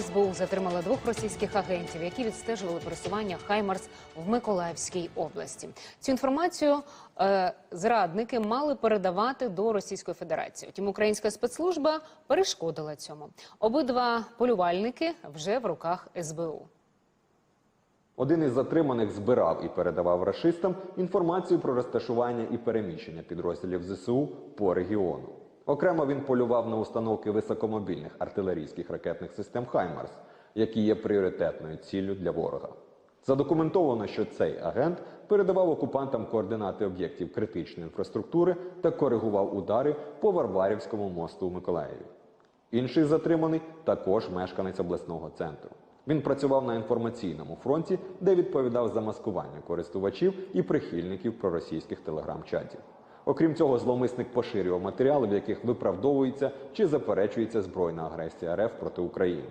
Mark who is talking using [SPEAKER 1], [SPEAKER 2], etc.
[SPEAKER 1] СБУ затримала двох російських агентів, які відстежували пересування Хаймарс в Миколаївській області. Цю інформацію е, зрадники мали передавати до Російської Федерації. Втім, українська спецслужба перешкодила цьому. Обидва полювальники вже в руках СБУ.
[SPEAKER 2] Один із затриманих збирав і передавав рашистам інформацію про розташування і переміщення підрозділів ЗСУ по регіону. Окремо він полював на установки високомобільних артилерійських ракетних систем Хаймарс, які є пріоритетною ціллю для ворога. Задокументовано, що цей агент передавав окупантам координати об'єктів критичної інфраструктури та коригував удари по Варварівському мосту в Миколаєві. Інший затриманий також мешканець обласного центру. Він працював на інформаційному фронті, де відповідав за маскування користувачів і прихильників проросійських телеграм-чатів. Окрім цього, зловмисник поширював матеріали, в яких виправдовується чи заперечується збройна агресія РФ проти України.